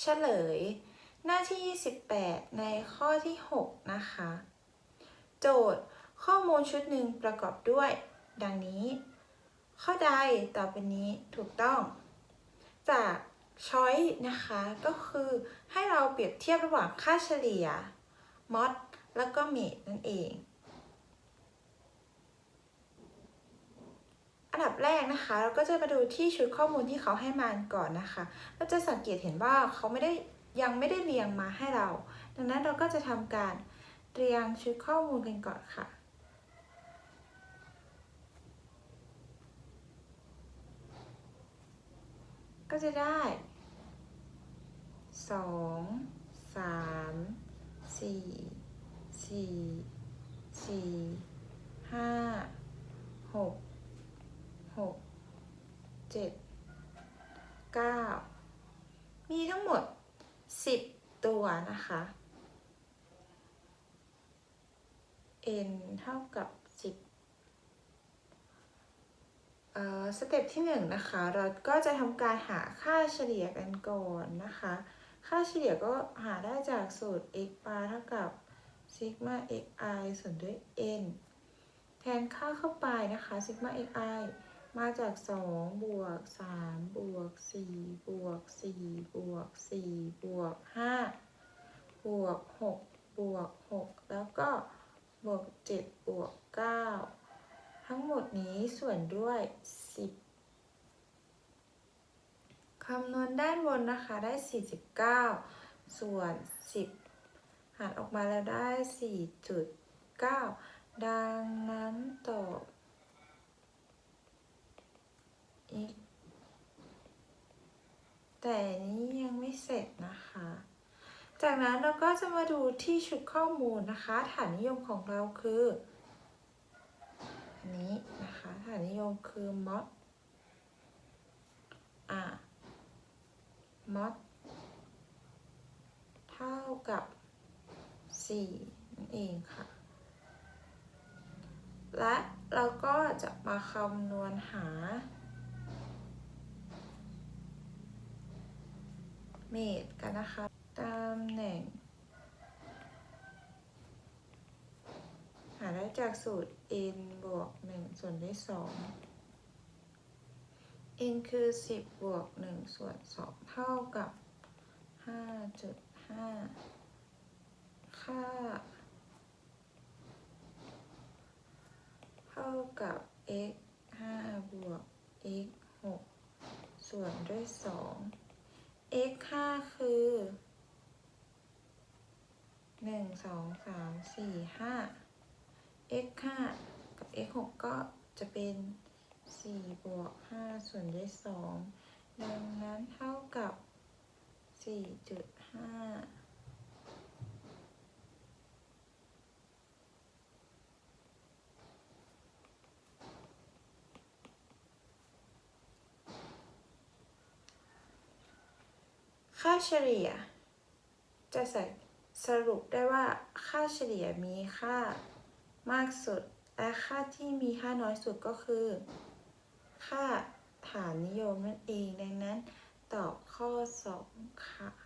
เฉลย หน้าที่ 28 ในข้อที่ 6 นะคะ โจทย์ข้อมูลชุดหนึ่งประกอบด้วย ดังนี้ ข้อใดต่อไปนี้ถูกต้อง จากช้อยนะคะก็คือให้เราเปรียบเทียบระหว่างค่าเฉลี่ยมอดแล้วก็เมดนั่นเอง นะคะ เราก็จะมาดูที่ชุดข้อมูลที่เขาให้มาก่อนนะคะ เราจะสังเกตเห็นว่าเขาไม่ได้ยังไม่ได้เรียงมาให้เรา ดังนั้นเราก็จะทำการเรียงชุดข้อมูลกันก่อนค่ะก็จะได้ 2 3 4 4 4 5 6 9 มีทั้งหมด 10 ตัวนะคะ n เท่ากับ 10เอ่อสเต็ปที่ 1 นะคะ เราก็จะทำการหาค่าเฉลี่ยกันก่อนนะคะ ค่าเฉลี่ยก็หาได้จากสูตร x bar เท่ากับ sigma xi ส่วนด้วย n แทนค่าเข้าไปนะคะ sigma xi มาจาก 2 บวก บวก4บวก4บวก5บวก6บวก6แล้วก็บวก7บวก9ทั้งหมดนี้ส่วนด้วย10คำนวณด้านบนนะคะได้49ส่วน10หารออกมาแล้วได้4.9ดังนั้นตอบอีก แต่นี้ยังไม่เสร็จนะคะ จากนั้นเราก็จะมาดูที่ชุดข้อมูลนะคะ ฐานนิยมของเราคือ อันนี้นะคะ ฐานนิยมคือ mod อะ mod เท่ากับ4นั่นเองค่ะ และเราก็จะมาคำนวณหา เมตรกันนะคะตำแหน่ง หาได้ จากสูตร n บวก 1 ส่วนด้วย 2 n คือ 10 บวก 1 ส่วน 2 เท่ากับ 5.5 ค่า เท่ากับ x 5 บวก x 6 ส่วนด้วย 2 x 5 คือ1 2 3 4 5 x 5กับ x 6ก็จะเป็น 4 บวก 5 ส่วนด้วย 2 ดังนั้นเท่ากับ 4.5ค่าเฉลี่ย จะใส่สรุปได้ว่าค่าเฉลี่ยมีค่า มากสุด และค่าที่มีค่าน้อยสุดก็คือ ค่าฐานนิยมนั่นเอง ดังนั้นตอบข้อ 2 ค่ะ